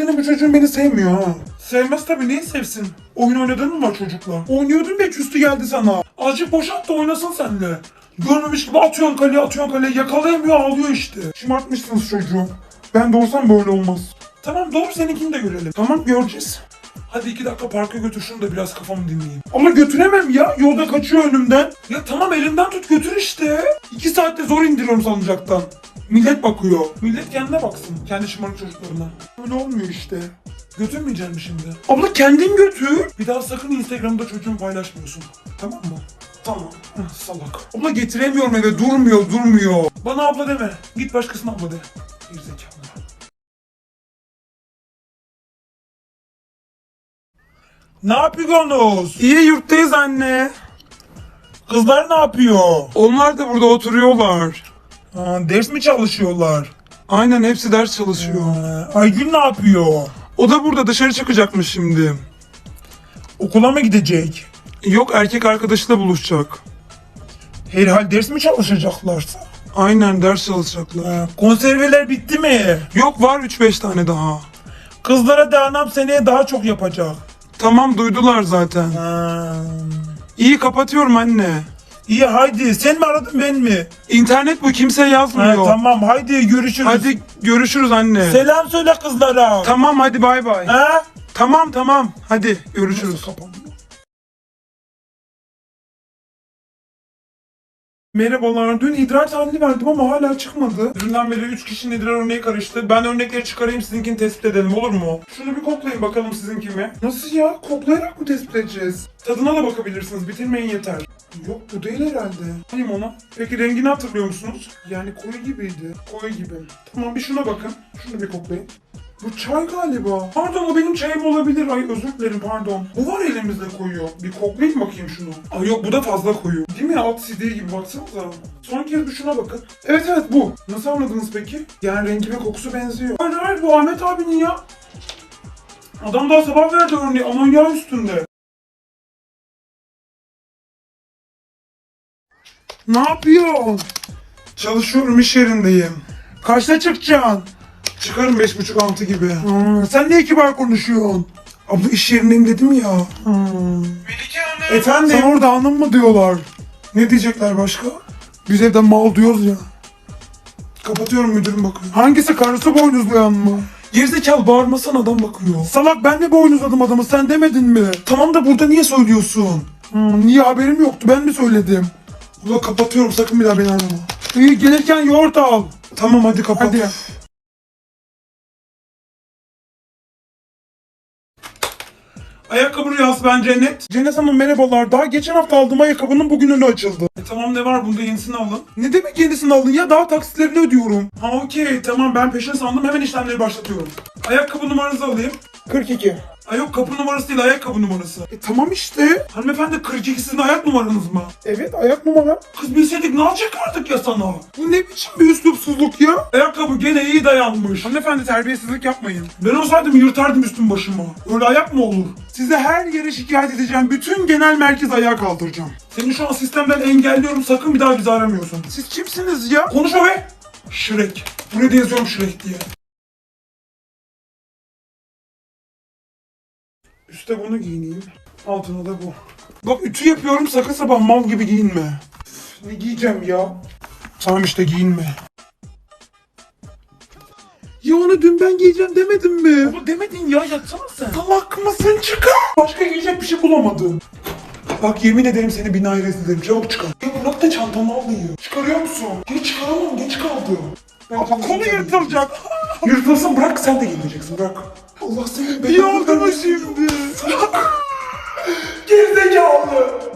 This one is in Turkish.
senin bu çocuğun beni sevmiyor ha. Sevmez tabii neyi sevsin? Oyun oynadın mı var çocukla? Oynuyordun da küstü geldi sana. Azıcık boşalt da oynasın seninle. Görmemiş gibi atıyorsun kaleye atıyorsun kaleye yakalayamıyor ağlıyor işte. Şımartmışsınız çocuğu. Ben doğursam böyle olmaz. Tamam doğru seninkini de görelim. Tamam göreceğiz. Hadi iki dakika parka götür şunu da biraz kafamı dinleyeyim. Ama götüremem ya. Yolda kaçıyor önümden. Ya tamam elimden tut götür işte. İki saatte zor indiriyorum salıncaktan. Millet bakıyor. Millet kendine baksın. Kendi şımarık çocuklarına. Öyle olmuyor işte. Götürmeyeceğim mi şimdi? Abla kendin götür. Bir daha sakın Instagram'da çocuğumu paylaşmıyorsun. Tamam mı? Tamam. Salak. Abla getiremiyorum eve. Durmuyor, durmuyor. Bana abla deme. Git başkasına abla de. Gerizekalı. Ne yapıyorsunuz? İyi yurttayız anne. Kızlar ne yapıyor? Onlar da burada oturuyorlar. Ha, ders mi çalışıyorlar? Aynen hepsi ders çalışıyor. Aygün ne yapıyor? O da burada dışarı çıkacakmış şimdi. Okula mı gidecek? Yok erkek arkadaşıyla buluşacak. Herhal ders mi çalışacaklarsa? Aynen ders çalışacaklar. konserveler bitti mi? Yok var 3-5 tane daha. Kızlara da anam seneye daha çok yapacak. Tamam duydular zaten. İyi kapatıyorum anne. İyi haydi sen mi aradın ben mi? İnternet bu kimse yazmıyor. tamam haydi görüşürüz. Hadi görüşürüz anne. Selam söyle kızlara. Tamam hadi bay bay. Ha? Tamam tamam hadi görüşürüz. Merhabalar. Dün idrar tahlili verdim ama hala çıkmadı. Dünden beri 3 kişinin idrar örneği karıştı. Ben örnekleri çıkarayım sizinkini tespit edelim olur mu? Şunu bir koklayın bakalım sizinki mi? Nasıl ya? Koklayarak mı tespit edeceğiz? Tadına da bakabilirsiniz. Bitirmeyin yeter. Yok bu değil herhalde. Hanım ona? Peki rengini hatırlıyor musunuz? Yani koyu gibiydi. Koyu gibi. Tamam bir şuna bakın. Şunu bir koklayın. Bu çay galiba. Pardon o benim çayım olabilir. Ay özür dilerim pardon. Bu var elimizde koyuyor. Bir koklayayım bakayım şunu. Ay yok bu da fazla koyu. Değil mi? Alt CD gibi baksanıza. Son kez bir şuna bakın. Evet evet bu. Nasıl anladınız peki? Yani rengi ve kokusu benziyor. Hayır hayır bu Ahmet abinin ya. Adam daha sabah verdi örneği amonyağı üstünde. Ne yapıyorsun? Çalışıyorum iş yerindeyim. Kaçta çıkacaksın? Çıkarım beş buçuk altı gibi. sen niye kibar konuşuyorsun? Abla iş yerindeyim dedim ya. Melike Hanım. Efendim? Sen orada hanım mı diyorlar? Ne diyecekler başka? Biz evden mal diyoruz ya. Kapatıyorum müdürüm bakıyor. Hangisi karısı boynuzlayan mı? Gerizekalı bağırmasan adam bakıyor. Salak ben de boynuzladım adamı sen demedin mi? Tamam da burada niye söylüyorsun? Hmm, niye haberim yoktu ben mi söyledim? Ula kapatıyorum sakın bir daha beni arama. İyi gelirken yoğurt al. Tamam hadi kapat. Hadi. Ayakkabı rüyası ben Cennet. Cennet Hanım merhabalar. Daha geçen hafta aldığım ayakkabının bugün önü açıldı. E tamam ne var bunda yenisini alın. Ne demek yenisini alın ya? Daha taksitlerini ödüyorum. Ha okey tamam ben peşin sandım hemen işlemleri başlatıyorum. Ayakkabı numaranızı alayım. 42. Ay yok kapı numarası değil ayakkabı numarası. E tamam işte. Hanımefendi 42 sizin ayak numaranız mı? Evet ayak numara. Kız bilseydik ne alacaklardık ya sana? Bu ne biçim bir üslupsuzluk ya? Ayakkabı gene iyi dayanmış. Hanımefendi terbiyesizlik yapmayın. Ben olsaydım yırtardım üstüm başıma. Öyle ayak mı olur? Size her yere şikayet edeceğim. Bütün genel merkez ayağa kaldıracağım. Seni şu an sistemden engelliyorum. Sakın bir daha bizi aramıyorsun. Siz kimsiniz ya? Konuşma be. Şirek. Buraya da yazıyorum Şirek diye. Üste bunu giyineyim. Altına da bu. Bak ütü yapıyorum sakın sabah mal gibi giyinme. Üf, ne giyeceğim ya? Tamam işte giyinme. Ya onu dün ben giyeceğim demedim mi? Ama demedin ya yatsana sen. Salak mısın çıkar. Başka giyecek bir şey bulamadım. Bak yemin ederim seni binaya rezil ederim. Çabuk çıkar. Ya bırak da çantamı alayım. Çıkarıyor musun? Geç çıkaramam geç kaldı. Ama kolu yırtılacak. Yırtılsın bırak sen de giyineceksin bırak. Allah senin belanı vermesin. şimdi. Gerizekalı.